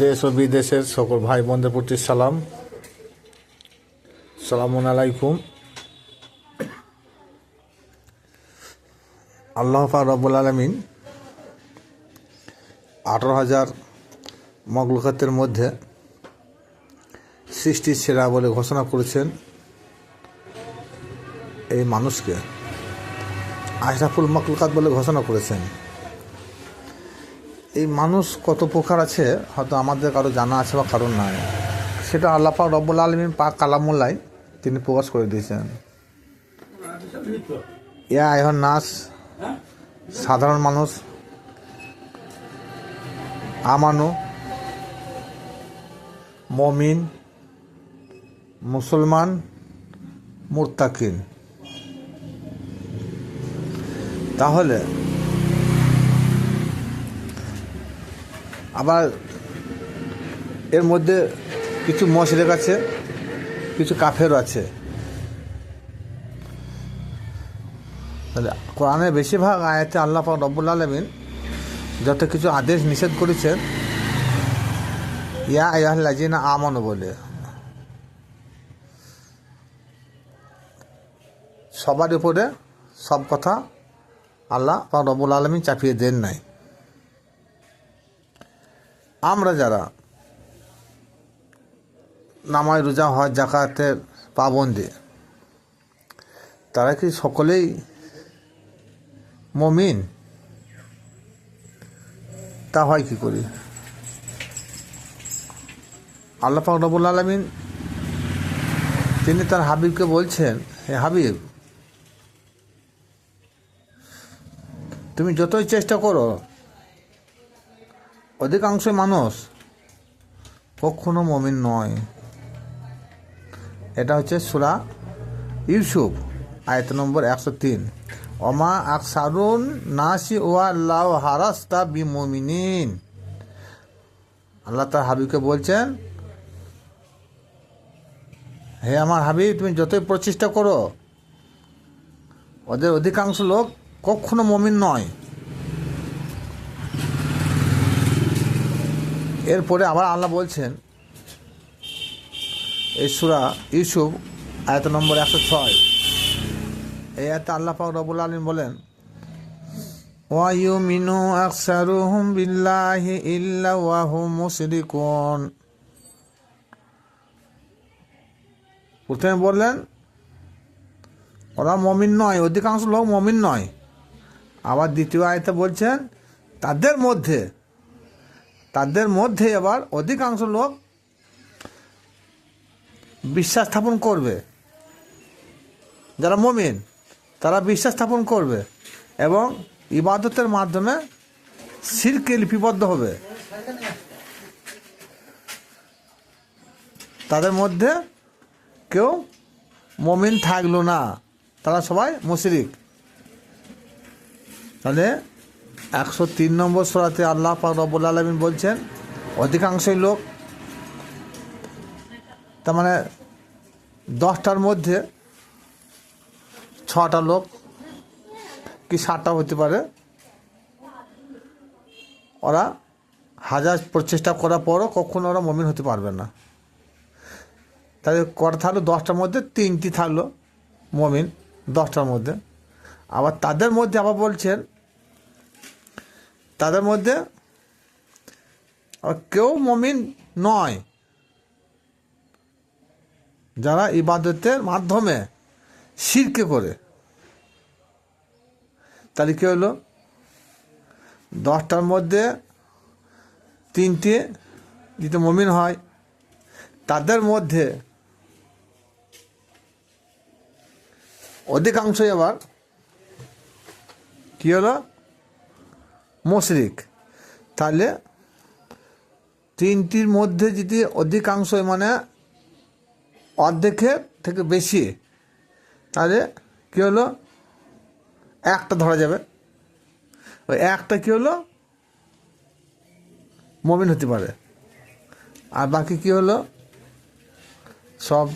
দেশ ও বিদেশের সকল ভাই বোনদের প্রতি সালাম। সালামুন আলাইকুম। আল্লাহ পাক রব্বুল আলমিন আঠারো হাজার মগলুকাতের মধ্যে সৃষ্টির সেরা বলে ঘোষণা করেছেন এই মানুষকে। আশরাফুল মকলুকাত বলে ঘোষণা করেছেন। এই মানুষ কত প্রকার আছে, হয়তো আমাদের কারও জানা আছে বা কারও নাই। সেটা আল্লাহ পাক রব্বুল আলমিন পাক কালামুল্লাই তিনি প্রকাশ করে দিয়েছেন। ইয়া এখন নাস, সাধারণ মানুষ, আমানু, মমিন, মুসলমান মুরতাকিন তাহলে আবার এর মধ্যে কিছু মশরেক আছে, কিছু কাফেরও আছে। তাহলে কোরআনের বেশিরভাগ আয়াতে আল্লাহ রব্বুল আলমিন যত কিছু আদেশ নিষেধ করেছেন, ইয়া আয়াহ্লাজিনা আমানু বলে। সবার উপরে সব কথা আল্লাহ পাক রব্বুল আলমিন চাপিয়ে দেন নাই। আমরা যারা নামাজ, রোজা, হজ জাকাতের পাবন্দি, তারা কি সকলেই মমিন? তা হয় কি করি? আল্লাহ রবুল আলমিন তিনি তার হাবিবকে বলছেন, হে হাবিব, তুমি যতই চেষ্টা করো অধিকাংশ মানুষ কখনো মমিন নয়। এটা হচ্ছে সুরা ইউসুফ, আয়ত নম্বর একশো তিন। অমা আকসারুন নাসি ওয়া আল্লাহ হারাস্তা বি মমিনিন আল্লাহ তার হাবিবকে বলছেন, হে আমার হাবিব, তুমি যতই প্রচেষ্টা করো, ওদের অধিকাংশ লোক কখনো মমিন নয়। এরপরে আবার আল্লাহ বলছেন এই সুরা ইউসুফ, আয়ত নম্বর একশো ছয়। এই আয়তে আল্লাহ পাক রবুল আলম বলেন ওয়ায়ুমিনু আকসারুহুম বিল্লাহি ইল্লা ওয়াহুম মুশরিকুন। প্রথমে বললেন, ওরা মমিন নয়, অধিকাংশ লোক মমিন নয়। আবার দ্বিতীয় আয়তে বলছেন, তাদের মধ্যে তাদের মধ্যে আবার অধিকাংশ লোক বিশ্বাস স্থাপন করবে। যারা মমিন, তারা বিশ্বাস স্থাপন করবে এবং ইবাদতের মাধ্যমে সিরকে লিপিবদ্ধ হবে। তাদের মধ্যে কেউ মমিন থাকল না, তারা সবাই মুশরিক। তাহলে একশো তিন নম্বর সরাতে আল্লাহ পাক রব্বুল আলমিন বলছেন, অধিকাংশই লোক তার মানে দশটার মধ্যে ছটা লোক কি সাতটা হতে পারে? ওরা হাজার প্রচেষ্টা করার পরও কখনো ওরা মমিন হতে পারবে না। তাহলে কটা থাকল দশটার মধ্যে তিনটি থাকল মমিন দশটার মধ্যে। আবার তাদের মধ্যে আবার বলছেন তাদের মধ্যে কেউ মমিন নয়। যারা ইবাদতের মাধ্যমে শিরকে করে। তাহলে কী হলো? দশটার মধ্যে তিনটে যদি মমিন হয়, তাদের মধ্যে অধিকাংশই আবার কী হলো? মশরিক তাহলে তিনটির মধ্যে যদি অধিকাংশ মানে অর্ধেকের থেকে বেশি, তাহলে কী হলো? একটা ধরা যাবে। ওই একটা কী হলো? মমিন হতে পারে। আর বাকি কী হলো? সব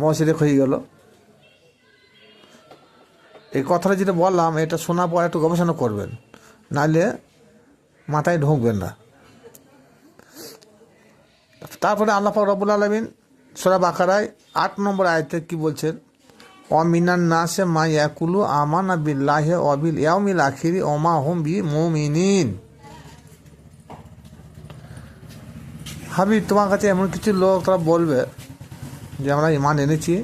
মশরেক হয়ে গেল। এই কথাটা যেটা বললাম, এটা শোনার পর একটু গবেষণা করবেন। নাহলে মাথায় ঢুকবেন না। তারপরে আল্লাহ পাক রব্বুল আলমিন সোরা বাকারায় আট নম্বর আয়তে কি বলছেন? অমিনান নাসে মা ইয়াকুলু আমানা বিল্লাহে অবিল ইয়াউমিল আখিরি ওমা হুম বি মুমিনিন হাবি তোমার কাছে এমন কিছু লোক তারা বলবে যে আমরা ইমান এনেছি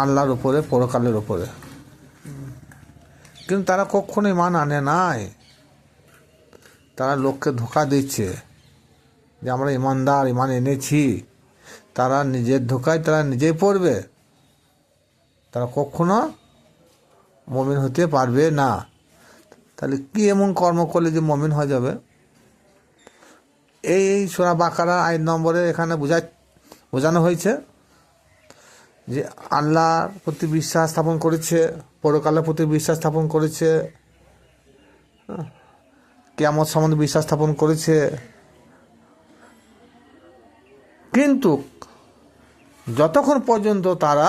আল্লাহর উপরে, পরকালের উপরে। কিন্তু তারা কখনো ইমান আনে নাই। তারা লোককে ধোকা দিচ্ছে যে আমরা ইমানদার, ইমান এনেছি। তারা নিজের ধোকায় তারা নিজেই পড়বে। তারা কখনো মমিন হতে পারবে না। তাহলে কি এমন কর্ম করলে যে মমিন হয়ে যাবে? এই এই সোনা বাকারা আইন নম্বরে এখানে বোঝা বোঝানো হয়েছে। যে আল্লাহর প্রতি বিশ্বাস স্থাপন করেছে, পরকালের প্রতি বিশ্বাস স্থাপন করেছে কেয়ামত সম্বন্ধে বিশ্বাস স্থাপন করেছে। কিন্তু যতক্ষণ পর্যন্ত তারা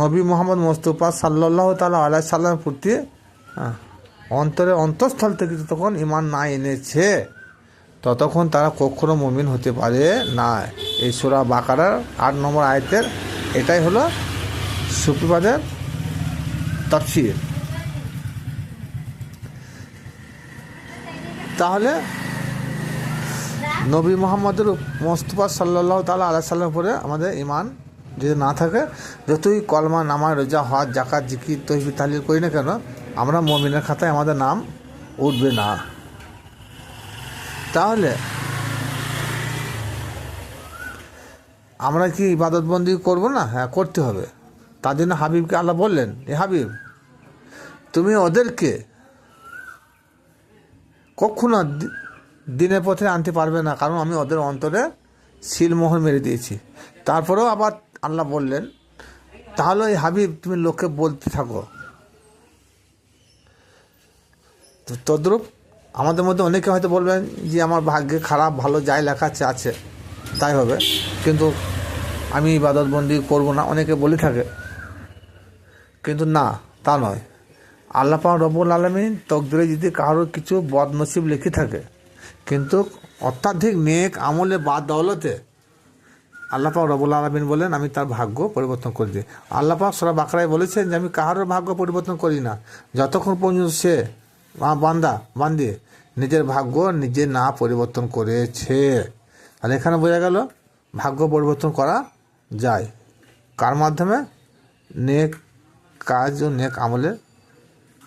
নবী মোহাম্মদ মোস্তফা সাল্লাহ তালা আলাই সাল্লামের প্রতি অন্তরে অন্তঃস্থল থেকে যতক্ষণ ইমান না এনেছে, ততক্ষণ তারা কখনো মুমিন হতে পারে না এই সুরা বাকারার আট নম্বর আয়তের এটাই হলো সুফিবাদের তফসির। তাহলে নবী মোহাম্মদের মোস্তফা সাল্লাহ তালা আল্লাহ সাল্লামের উপরে আমাদের ইমান যদি না থাকে, যতই কলমা নামা রোজা, হজ জাকাত জিকির তহিবি তাহলিল করি না কেন, আমরা মমিনের খাতায় আমাদের নাম উঠবে না। তাহলে আমরা কি ইবাদতবন্দি করব না? হ্যাঁ করতে হবে। তার জন্য হাবিবকে আল্লাহ বললেন, এ হাবিব, তুমি ওদেরকে কখনো দিনের পথে আনতে পারবে না, কারণ আমি ওদের অন্তরে শিলমোহর মেরে দিয়েছি। তারপরেও আবার আল্লাহ বললেন, তাহলে এই হাবিব, তুমি লোককে বলতে থাকো। তদ্রূপ আমাদের মধ্যে অনেকে হয়তো বলবেন যে, আমার ভাগ্যে খারাপ, ভালো যাই লেখা আছে। তাই হবে। কিন্তু আমি ইবাদতবন্দি করব না, অনেকে বলে থাকে। কিন্তু না, তা নয়। আল্লাহ পাক রব্বুল আলমিন তকদিরে যদি কারোর কিছু বদনসিব লিখে থাকে, কিন্তু অত্যাধিক নেক আমলে বাদ দৌলতে আল্লাহ রবুল আলমিন বলেন, আমি তার ভাগ্য পরিবর্তন করে দিই। আল্লাহ সরা বাকরায় বলেছেন যে, আমি কাহারও ভাগ্য পরিবর্তন করি না। যতক্ষণ পর্যন্ত সে বান্দা, বান্দি নিজের ভাগ্য নিজে না পরিবর্তন করেছে। আর এখানে বোঝা গেল ভাগ্য পরিবর্তন করা যায়। কার মাধ্যমে? নেক কাজ ও নেক আমলের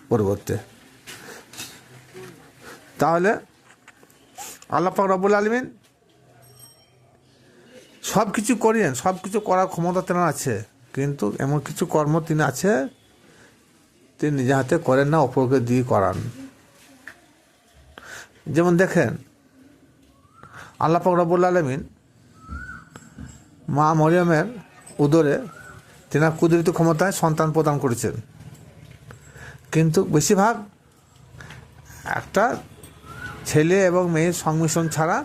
পরিবর্তে। তাহলে আল্লাহ পাক রব্বুল আলমিন সব কিছু করিয়েন সব কিছু করার ক্ষমতা তেনার আছে। কিন্তু এমন কিছু কর্ম তিনি আছে, তিনি নিজে হাতে করেন না, অপরকে দিয়ে করান। যেমন দেখেন আল্লাহ রব্বুল আলমিন মা মরিয়মের উদরে তেনার কুদরিত ক্ষমতায় সন্তান প্রদান করেছেন। কিন্তু বেশিরভাগ একটা ছেলে এবং মেয়ের সংমিশ্রণ ছাড়া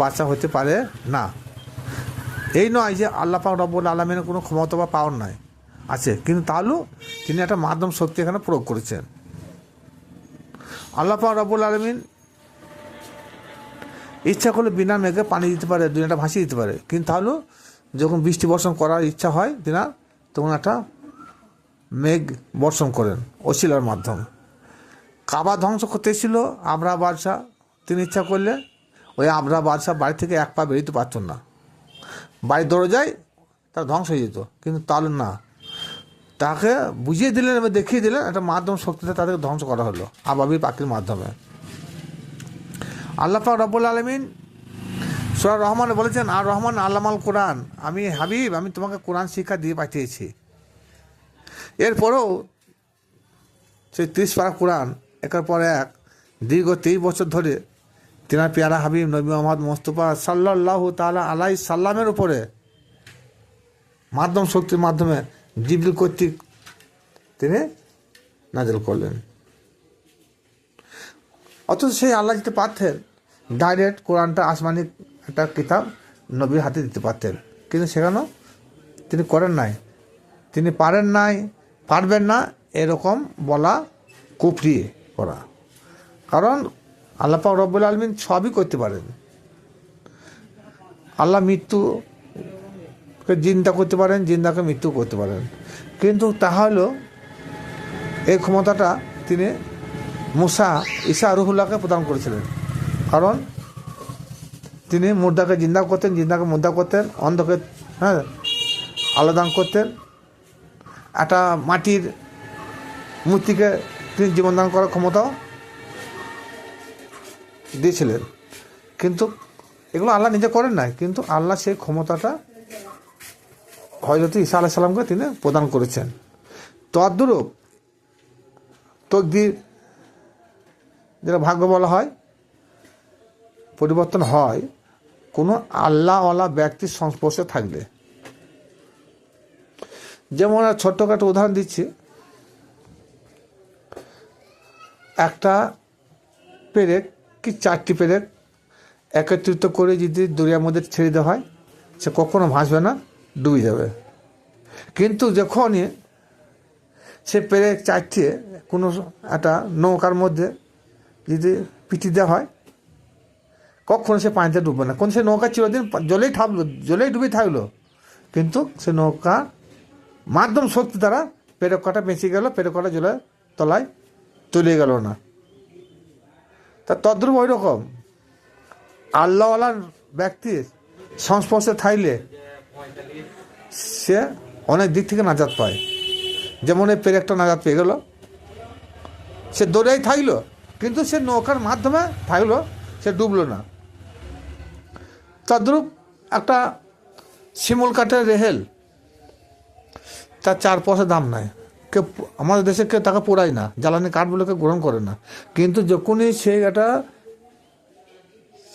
বাচ্চা হতে পারে না। এই নয় যে আল্লাহ পাক রব্বুল আলমিনের কোনো ক্ষমতা বা পাওয়ার নয় আছে। কিন্তু তাহলেও তিনি একটা মাধ্যম শক্তি এখানে প্রয়োগ করেছেন। আল্লাহ পাক রব্বুল আলমিন ইচ্ছা করলে বিনা মেঘে পানি দিতে পারে, দুনিয়াটা ভাসিয়ে দিতে পারে। কিন্তু তাহলেও যখন বৃষ্টি বর্ষণ করার ইচ্ছা হয় তিনার তখন একটা মেঘ বর্ষণ করেন অশিলার মাধ্যমে। কাবা ধ্বংস করতে ছিল আবরা বাদশাহ। তিনি ইচ্ছা করলে ওই আবরা বাদশাহ বাড়ি থেকে এক পা বেরোতে পারতেন না। বাড়ি বাড়ির দরজায় তার ধ্বংস হয়ে যেত, কিন্তু তাহলে না। তাকে বুঝিয়ে দিলেন এবং দেখিয়ে দিলেন, একটা মাধ্যম শক্তিতে তাদেরকে ধ্বংস করা হলো, আবাবির পাখির মাধ্যমে। আল্লাহ রব্বুল আলমিন সুরা রহমান বলেছেন, আর রহমান আল্লামাল কোরআন। আমি হাবিব, আমি তোমাকে কোরআন শিক্ষা দিয়ে পাঠিয়েছি। এরপরেও সেই ত্রিশ পারা কোরআন, একের পর এক, দীর্ঘ তেইশ বছর ধরে তেনার পেয়ারা হাবিব নবী মোহাম্মদ মোস্তফা সাল্লাহ তালা আলাই সাল্লামের উপরে মাধ্যম শক্তির মাধ্যমে জিবলি কর্তৃক তিনি নাজল করলেন। অথচ সেই আল্লাহ যেতে পারতেন। ডাইরেক্ট কোরআনটা আসমানি একটা কিতাব নবীর হাতে দিতে পারতেন। কিন্তু সেখানেও তিনি করেন নাই। তিনি পারেন নাই, পারবেন না এরকম বলা কুফরি করা। কারণ আল্লাপাক রব্বুল আলমিন সবই করতে পারেন। আল্লাহ মৃত্যুকে জিন্দা করতে পারেন, জিন্দাকে মৃত্যু করতে পারেন। কিন্তু তাহলে এই ক্ষমতাটা তিনি মুসা ঈসা রুহুল্লাহকে প্রদান করেছিলেন। কারণ তিনি মুর্দাকে জিন্দা করতেন, জিন্দাকে মুদ্রা করতেন, অন্ধকে হ্যাঁ আলোদান করতেন। একটা মাটির মূর্তিকে তিনি জীবনদান করার ক্ষমতাও দিয়েছিলেন। কিন্তু এগুলো আল্লাহ নিজে করেন নাই, কিন্তু আল্লাহ সেই ক্ষমতাটা হজরত ঈসা আলাহ সাল্লামকে তিনি প্রদান করেছেন। তদ্রূপ তকদির যেটা ভাগ্য বলা হয়, পরিবর্তন হয়, কোনো আল্লাহওয়ালা ব্যক্তির সংস্পর্শে থাকলে যেমন ছোট্টখাটো উদাহরণ দিচ্ছি। একটা পেরেক, কি চারটি পেরেক একত্রিত করে যদি দরিয়ার মধ্যে ছেড়ে দেওয়া হয়, সে কখনো ভাসবে না, ডুবে যাবে। কিন্তু যখনই সে পেরেক চারটি, কোনো একটা নৌকার মধ্যে যদি পিটি দেওয়া হয়, কখনো সে পানিতে ডুববে না। কোন সে নৌকা চিরদিন জলেই থাকল, জলেই ডুবে থাকল, কিন্তু সে নৌকা মাধ্যম শক্তি দ্বারা পেরেক কটা বেঁচে গেল পেরেক কটা জলের তলায় তলিয়ে গেল না। তা তদ্রুপ ওই রকম আল্লাহওয়ালার ব্যক্তির সংস্পর্শে থাকলে সে অনেক দিক থেকে নাজাত পায়। যেমন এই পেরেকটা নাজাত পেয়ে গেল। সে দৌড়েই থাকল কিন্তু সে নৌকার মাধ্যমে থাকল, সে ডুবলো না। তদ্রূপ একটা শিমুল কাঠের রেহেল, তার চার পয়সা দাম নাই। কেউ আমাদের দেশে কেউ তাকে পোড়ায় না, জ্বালানি কাঠগুলোকে গ্রহণ করে না। কিন্তু যখনই সে একটা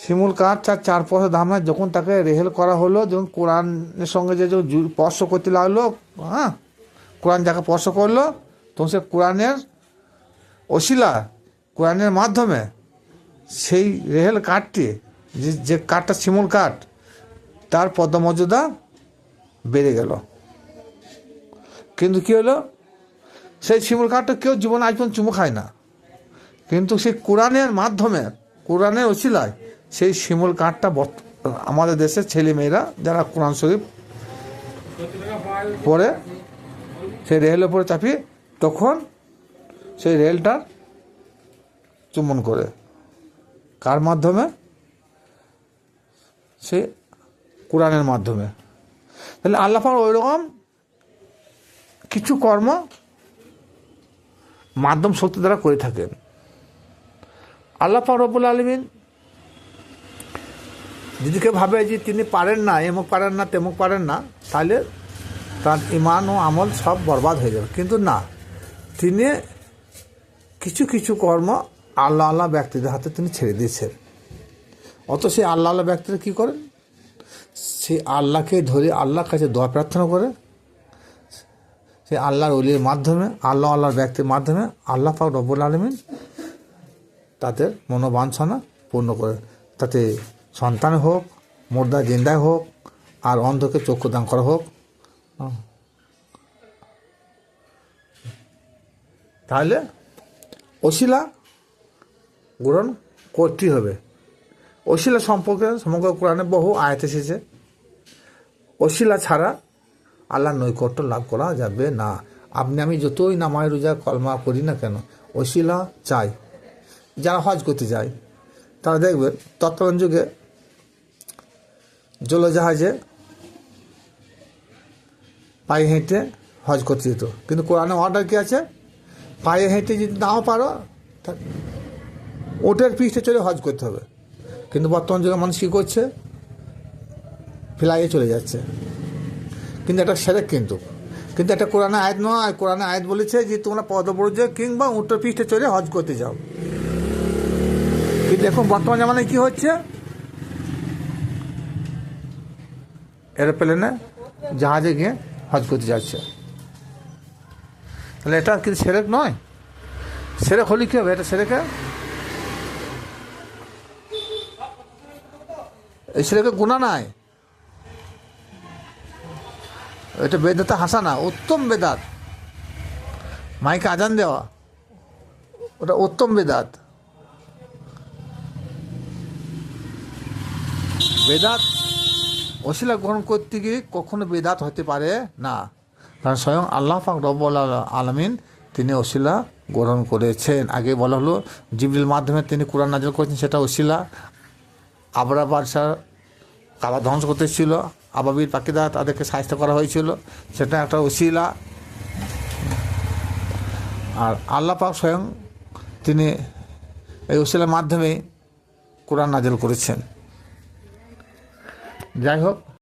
শিমুল কাঠ তার চার পয়সা দাম নাই, যখন তাকে রেহেল করা হলো, যখন কোরআনের সঙ্গে যে যখন স্পর্শ করতে লাগল হ্যাঁ কোরআন যাকে স্পর্শ করল, তখন সে কোরআনের অশিলা কোরআনের মাধ্যমে সেই রেহেল কাঠটি, যে যে কাঠটা শিমুল কাঠ, তার পদমর্যাদা বেড়ে গেল। কিন্তু কী হলো? সেই শিমুল কাঠটা কেউ জীবনে আজ পর্যন্ত চুমু খায় না। কিন্তু সেই কোরআনের মাধ্যমে, কোরআনের ওসিলায় সেই শিমুল কাঠটা আমাদের দেশের ছেলেমেয়েরা যারা কোরআন শরীফ পরে সেই রেলের উপরে চাপিয়ে তখন সেই রেলটার চুম্বন করে। কার মাধ্যমে? সে কোরআনের মাধ্যমে। তাহলে আল্লাহ ওই রকম কিছু কর্ম মাধ্যম শক্তি দ্বারা করে থাকেন। আল্লাহ রবুল আলমিন যদি কেউ ভাবে যে তিনি পারেন না এমুক পারেন না তেমুক পারেন না, তাহলে তার ইমান ও আমল সব বরবাদ হয়ে যাবে। কিন্তু না, তিনি কিছু কিছু কর্ম আল্লাহ আল্লাহ ব্যক্তিদের হাতে তিনি ছেড়ে দিয়েছেন। অত সেই আল্লাহ আল্লাহ ব্যক্তিরা কী করেন? সেই আল্লাহকে ধরে আল্লাহর কাছে দোয়া প্রার্থনা করে। সেই আল্লাহর অলির মাধ্যমে, আল্লাহ আল্লাহর ব্যক্তির মাধ্যমে আল্লাহ পাক রব্বুল আলমিন তাদের মনোবাঞ্ছনা পূর্ণ করে। তাতে সন্তান হোক, মোর্দা জিন্দায় হোক, আর অন্ধকে চক্ষু দান করা হোক। তাহলে অশিলা গ্রহণ করতেই হবে। অশিলা সম্পর্কে, সমগ্র কোরআনে বহু আয়াত এসেছে। অশিলা ছাড়া আল্লাহ নৈকট্য লাভ করা যাবে না। আপনি, আমি যতই নামায় রোজা কলমা করি না কেন, অশিলা চাই। যারা হজ করতে যায়, তারা দেখবে, তৎকালীন যুগে জলজাহাজে পায়ে হেঁটে হজ করতে যেত। কিন্তু কোরআনে অর্ডার কি আছে? পায়ে হেঁটে যদি নাও পারো ওটের পিঠে চলে হজ করতে হবে। কিন্তু বর্তমান যুগে মানুষ কী করছে? ফ্লাইয়ে চলে যাচ্ছে। কিন্তু একটা সেরেক কিন্তু। কিন্তু একটা কোরআনে আয়াত নয় কোরআনে আয়াত বলেছে যে তোমরা পদব্রজ কিংবা উত্তর পৃষ্ঠে চলে হজ করতে যাও। কিন্তু এখন বর্তমান জামানায় কি হচ্ছে? এরোপ্লেনে জাহাজে গিয়ে হজ করতে যাচ্ছে। তাহলে এটা কিন্তু সেরেক নয়। সেরেক হলে কী হবে? এটা সেরেকে সেরেকে গুণা নাই। এটা বেদাতে হাসানা, উত্তম বেদাত। মাইকে আজান দেওয়া, ওটা উত্তম বেদাত। বেদাত ওসিলা গ্রহণ করতে গিয়ে কখনো বেদাত হতে পারে না। কারণ স্বয়ং আল্লাহ পাক রব্বুল আলমিন তিনি ওসিলা গ্রহণ করেছেন। আগে বলা হলো, জিবরিল মাধ্যমে তিনি কোরআন নাজল করেছেন, সেটা ওসিলা আবরা বাদশাহ কাবা ধ্বংস করতে ছিল আবাবির পাখিদা তাদেরকে সাহায্য করা হয়েছিল। সেটা একটা ওসিলা। আর আল্লাহ পাক স্বয়ং তিনি এই ওসিলার মাধ্যমে কোরআন নাজেল করেছেন। যাই হোক